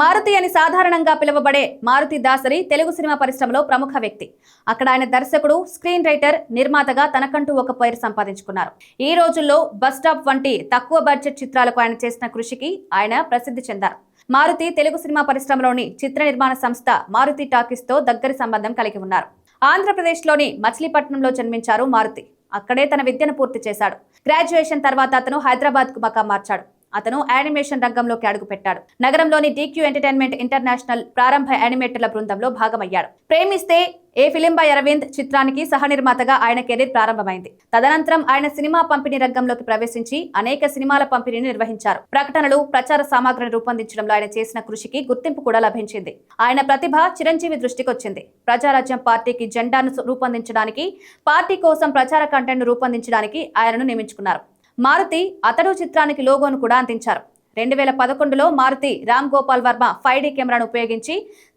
మారుతి అని సాధారణంగా పిలువబడే మారుతి దాసరి తెలుగు సినిమా పరిశ్రమలో ప్రముఖ వ్యక్తి. అక్కడ ఆయన దర్శకుడు స్క్రీన్ రైటర్ నిర్మాతగా తనకంటూ ఒక పేరు సంపాదించుకున్నారు. ఈ రోజుల్లో బస్ స్టాప్ వంటి తక్కువ బడ్జెట్ చిత్రాలకు ఆయన చేసిన కృషికి ఆయన ప్రసిద్ధి చెందారు. మారుతి తెలుగు సినిమా పరిశ్రమలోని చిత్ర నిర్మాణ సంస్థ మారుతి టాకీస్తో దగ్గరి సంబంధం కలిగి ఉన్నారు. ఆంధ్రప్రదేశ్లోని మచిలీపట్నంలో జన్మించారు మారుతి. అక్కడే తన విద్యను పూర్తి చేశాడు. గ్రాడ్యుయేషన్ తర్వాత అతను హైదరాబాద్కు మకా మార్చాడు. అతను యానిమేషన్ రంగంలోకి అడుగుపెట్టాడు నగరంలోని డీక్యూ ఎంటర్టైన్మెంట్ ఇంటర్నేషనల్ ప్రారంభ యానిమేటర్ల బృందంలో భాగమయ్యాడు. ప్రేమిస్తే ఏ ఫిలిం బై అరవింద్ చిత్రానికి సహనిర్మాతగా ఆయన కెరీర్ ప్రారంభమైంది. తదనంతరం ఆయన సినిమా పంపిణీ రంగంలోకి ప్రవేశించి అనేక సినిమాల పంపిణీని నిర్వహించారు. ప్రకటనలు ప్రచార సామాగ్రిని రూపొందించడంలో ఆయన చేసిన కృషికి గుర్తింపు కూడా లభించింది. ఆయన ప్రతిభ చిరంజీవి దృష్టికొచ్చింది. ప్రజారాజ్యం పార్టీకి జెండాను రూపొందించడానికి పార్టీ కోసం ప్రచార కంటెంట్ రూపొందించడానికి ఆయనను నియమించుకున్నారు. మారుతి అతడు చిత్రానికి లోగోను కూడా అందించారు. రెండు వేల పదకొండులో మారుతి రామ్ గోపాల్ వర్మ ఫైవ్ కెమెరాను ఉపయోగించి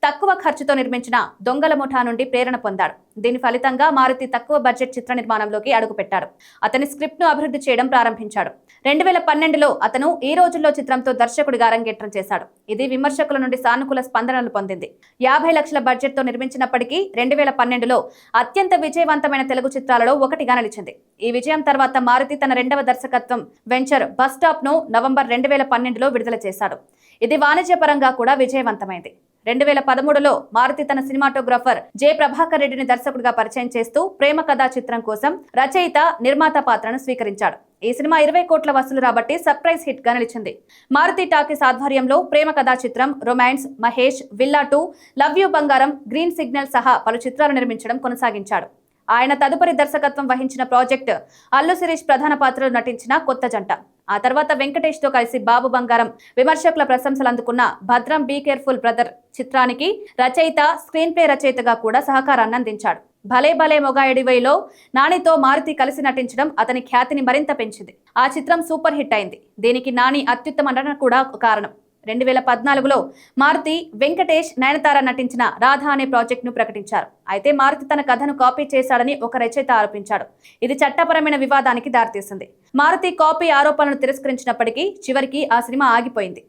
తక్కువ ఖర్చుతో నిర్మించిన దొంగల ముఠా నుండి ప్రేరణ పొందాడు. దీని ఫలితంగా మారుతి తక్కువ బడ్జెట్ చిత్ర నిర్మాణంలోకి అడుగుపెట్టాడు. అతని స్క్రిప్ట్ను అభివృద్ధి చేయడం ప్రారంభించాడు. రెండు వేల పన్నెండులో అతను ఈ రోజుల్లో చిత్రంతో దర్శకుడిగా అరంగేట్రం చేశాడు. ఇది విమర్శకుల నుండి సానుకూల స్పందనలు పొందింది. యాభై లక్షల బడ్జెట్తో నిర్మించినప్పటికీ రెండు వేల పన్నెండులో అత్యంత విజయవంతమైన తెలుగు చిత్రాలలో ఒకటిగా నిలిచింది. ఈ విజయం తర్వాత మారుతి తన రెండవ దర్శకత్వం వెంచర్ బస్ స్టాప్ను నవంబర్ రెండు వేల పన్నెండులో విడుదల చేశాడు. ఇది వాణిజ్యపరంగా కూడా విజయవంతమైంది. రెండు వేల పదమూడులో మారుతి తన సినిమాటోగ్రాఫర్ జె ప్రభాకర్ రెడ్డిని దర్శకుడిగా పరిచయం చేస్తూ ప్రేమ కథా చిత్రం కోసం రచయిత నిర్మాత పాత్రను స్వీకరించాడు. ఈ సినిమా ఇరవై కోట్ల వసూలు రాబట్టి సర్ప్రైజ్ హిట్గా నిలిచింది. మారుతి టాకీస్ ఆధ్వర్యంలో ప్రేమ కథా చిత్రం romance Mahesh villa two love you Bangaram green signal సహా పలు చిత్రాలు నిర్మించడం కొనసాగించాడు. ఆయన తదుపరి దర్శకత్వం వహించిన ప్రాజెక్ట్ అల్లు శిరీష్ ప్రధాన పాత్రలో నటించిన కొత్త జంట. ఆ తర్వాత వెంకటేష్తో కలిసి బాబు బంగారం విమర్శకుల ప్రశంసలు అందుకున్న భద్రం బీ కేర్ఫుల్ బ్రదర్ చిత్రానికి రచయిత స్క్రీన్ ప్లే రచయితగా కూడా సహకారాన్ని అందించాడు. భలే భలే మొగాయడివైలో నానితో మారుతి కలిసి నటించడం అతని ఖ్యాతిని మరింత పెంచింది. ఆ చిత్రం సూపర్ హిట్ అయింది. దీనికి నాని అత్యుత్తమ నటన కూడా కారణం. రెండు వేల పద్నాలుగులో మారుతి వెంకటేష్ నయనతార నటించిన రాధా అనే ప్రాజెక్టును ప్రకటించారు. అయితే మారుతి తన కథను కాపీ చేశాడని ఒక రచయిత ఆరోపించాడు. ఇది చట్టపరమైన వివాదానికి దారితీసింది. మారుతి కాపీ ఆరోపణలను తిరస్కరించినప్పటికీ చివరికి ఆ సినిమా ఆగిపోయింది.